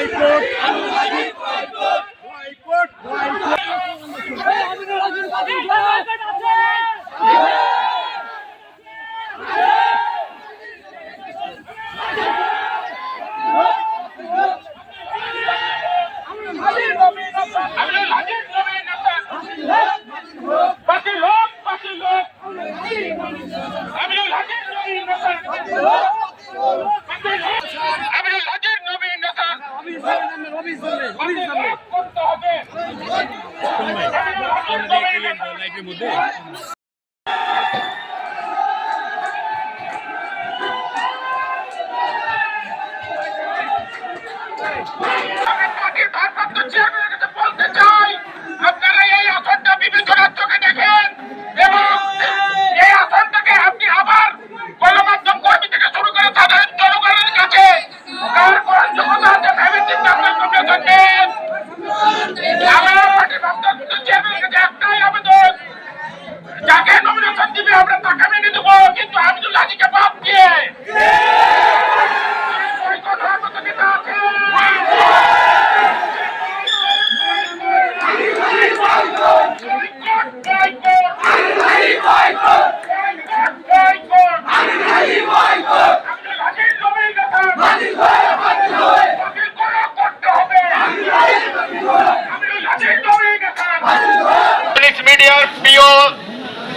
boycott boycott boycott boycott আমি লোক হাজির নই নেতা নবীন হাসান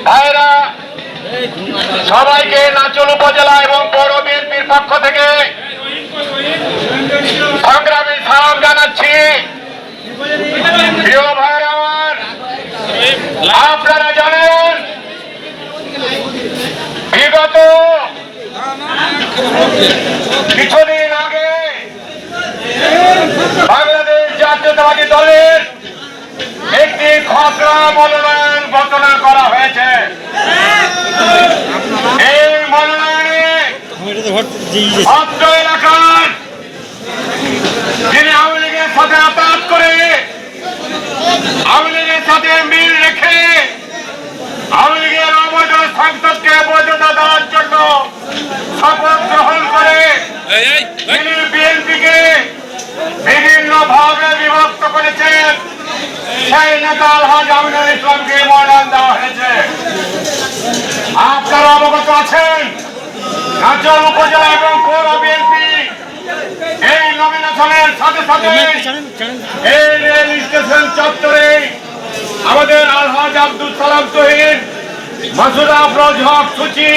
ভাইরা সবাইকে নাচল উপজেলা এবং পৌর বিএনপির পক্ষ থেকে সংগ্রামী সালাম জানাচ্ছি। আপনারা জানেন, বিগত কিছুদিন আগে বাংলাদেশ জাতীয়তাবাদী দলের একটি খসড়া মনোনয়ন ঘোষণা করা হয়েছে। এই মনোনয়নে এলাকার যিনি আওয়ামী লীগের সাথে আতাত করে আওয়ামী লীগের সাথে মিল রেখে আওয়ামী লীগের অবৈধ সংসদকে বৈধতা দেওয়ার জন্য শপথ গ্রহণ করে তিনি বিএনপিকে বিভিন্ন ভাবে বিভক্ত করেছেন। সেই নেতা আলহাজ আমিনুল ইসলামকে মনোনয়ন দেওয়া হয়েছে। আপনারা অবগত আছেন নাচল উপজেলা এবং পৌর বিএনপি এই নমিনেশনের সাথে সাথে এই রেল স্টেশন চত্বরে আমাদের আলহাজ আব্দুল সালাম তহিদ মাসুদ আফরোজ হক সূচি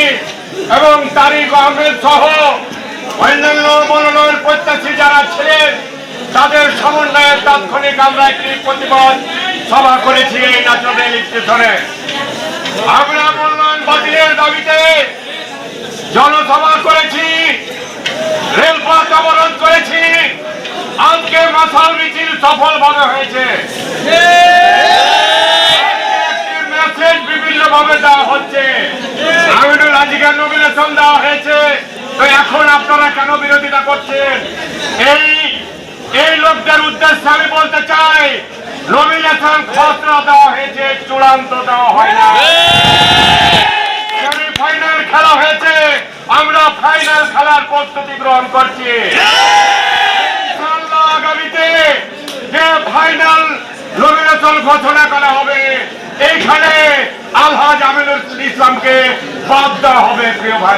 এবং তারিক আহমেদ সহ অন্যান্য মনোনয়ন প্রত্যাশী যারা ছিলেন তাদের সমন্বয়ে তাৎক্ষণিক আমরা একটি প্রতিবাদ সভা করেছি এই রেল স্টেশনে আমরা মনোনয়ন বাতিলের দাবিতে জনসভা করেছি, রেলপথ অবরোধ করেছি। আজকে মাসাল মিছিল সফলভাবে হয়েছে। মেসেজ বিভিন্ন ভাবে দেওয়া হচ্ছে। দেওয়া হয়েছে। এখন আপনারা কেন বিরোধিতা করছেন? এই এই লোকদের উদ্দেশ্যে আমি বলতে চাই নমিনেশন খসড়া দেওয়া হয়েছে, চূড়ান্ত দেওয়া হয় না। ফাইনাল খেলা হয়েছে, আমরা ফাইনাল খেলার প্রস্তুতি গ্রহণ করছি। আগামীতে যে ফাইনাল নমিনেশন ঘোষণা করা হবে, এইখানে আলহাজ আমিনুল ইসলামকে বাদ দেওয়া হবে, প্রিয় ভাই।